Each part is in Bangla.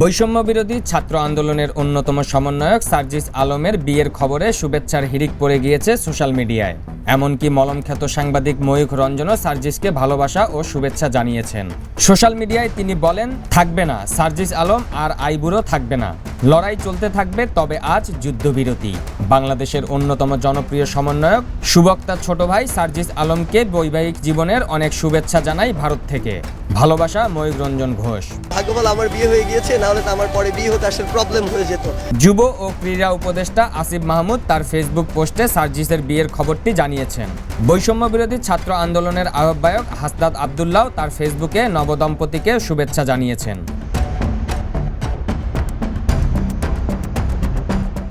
বৈষম্য বিরোধী ছাত্র আন্দোলনের অন্যতম সমন্বয়ক সার্জিস আলমের বিয়ের খবরে শুভেচ্ছার হিরিক পড়ে গিয়েছে সোশ্যাল মিডিয়ায়। এমনকি মলমখ্যাত সাংবাদিক ময়ূখ রঞ্জনও সার্জিসকে ভালোবাসা ও শুভেচ্ছা জানিয়েছেন। সোশ্যাল মিডিয়ায় তিনি বলেন, থাকবে না, সার্জিস আলম আর আইবুড়ো থাকবে না। লড়াই চলতে থাকবে তবে আজ যুদ্ধবিরতি। বাংলাদেশের অন্যতম জনপ্রিয় সমন্বয়ক সুবক্তার ছোট ভাই সার্জিস আলমকে বৈবাহিক জীবনের অনেক শুভেচ্ছা জানাই ভারত থেকে। ভালোবাসা ময়ূখ রঞ্জন ঘোষ। ভাগ্যবল আমার বিয়ে হয়ে গিয়েছে নাহলে আমার পরে বিয়ে হতে আসলে প্রবলেম হয়ে যেত। যুব ও ক্রীড়া উপদেষ্টা আসিফ মাহমুদ তার ফেসবুক পোস্টে সার্জিসের বিয়ের খবরটি জানিয়েছেন। বৈষম্য বিরোধী ছাত্র আন্দোলনের আহ্বায়ক হাসদাদ আবদুল্লাহ তার ফেসবুকে নবদম্পতিকে শুভেচ্ছা জানিয়েছেন।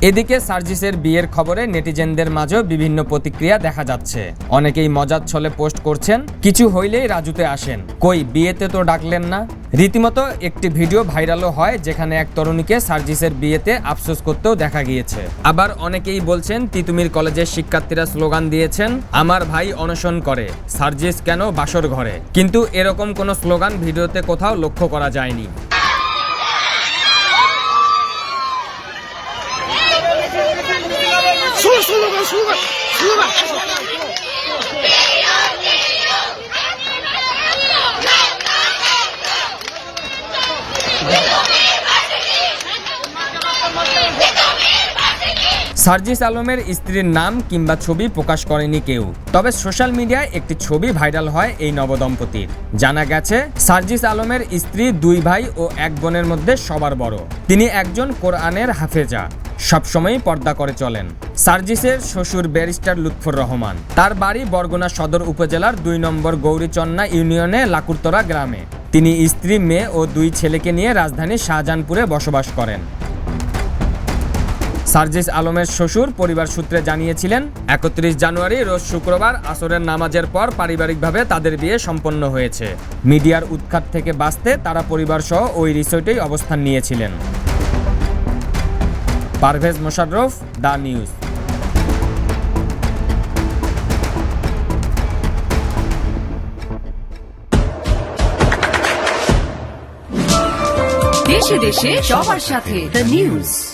এদিকে সার্জিসের বিয়ের খবরে নেটিজেনদের মাঝেও বিভিন্ন প্রতিক্রিয়া দেখা যাচ্ছে। অনেকেই মজার ছলে পোস্ট করছেন, কিছু হইলেই রাজুতে আসেন। কই, বিয়েতে তো ডাকলেন না? রীতিমতো একটি ভিডিও ভাইরালও হয়, যেখানে এক তরুণীকে সার্জিসের বিয়েতে আফসোস করতেও দেখা গিয়েছে। আবার অনেকেই বলছেন, তিতুমির কলেজের শিক্ষার্থীরা স্লোগান দিয়েছেন, আমার ভাই অনশন করে, সার্জিস কেন বাসর ঘরে? কিন্তু এরকম কোনো স্লোগান ভিডিওতে কোথাও লক্ষ্য করা যায়নি। সার্জিস আলমের স্ত্রীর নাম কিংবা ছবি প্রকাশ করেনি কেউ। তবে সোশ্যাল মিডিয়ায় একটি ছবি ভাইরাল হয় এই নবদম্পতির। জানা গেছে, সার্জিস আলমের স্ত্রী দুই ভাই ও এক বোনের মধ্যে সবার বড়। তিনি একজন কোরআনের হাফেজা। সবসময়ই পর্দা করে চলেন। সার্জিসের শ্বশুর ব্যারিস্টার লুৎফর রহমান। তার বাড়ি বরগুনা সদর উপজেলার দুই নম্বর গৌরীচন্না ইউনিয়নে লাকুরতরা গ্রামে। তিনি স্ত্রী, মেয়ে ও দুই ছেলেকে নিয়ে রাজধানী শাহজাহানপুরে বসবাস করেন। সার্জিস আলমের শ্বশুর পরিবার সূত্রে জানিয়েছিলেন, একত্রিশ জানুয়ারি রোজ শুক্রবার আসরের নামাজের পর পারিবারিকভাবে তাদের বিয়ে সম্পন্ন হয়েছে। মিডিয়ার উৎখাত থেকে বাঁচতে তারা পরিবার সহ ওই রিসোর্টেই অবস্থান নিয়েছিলেন। Pervez Musharraf the news. দেশে দেশে সবার সাথে দ্য নিউজ।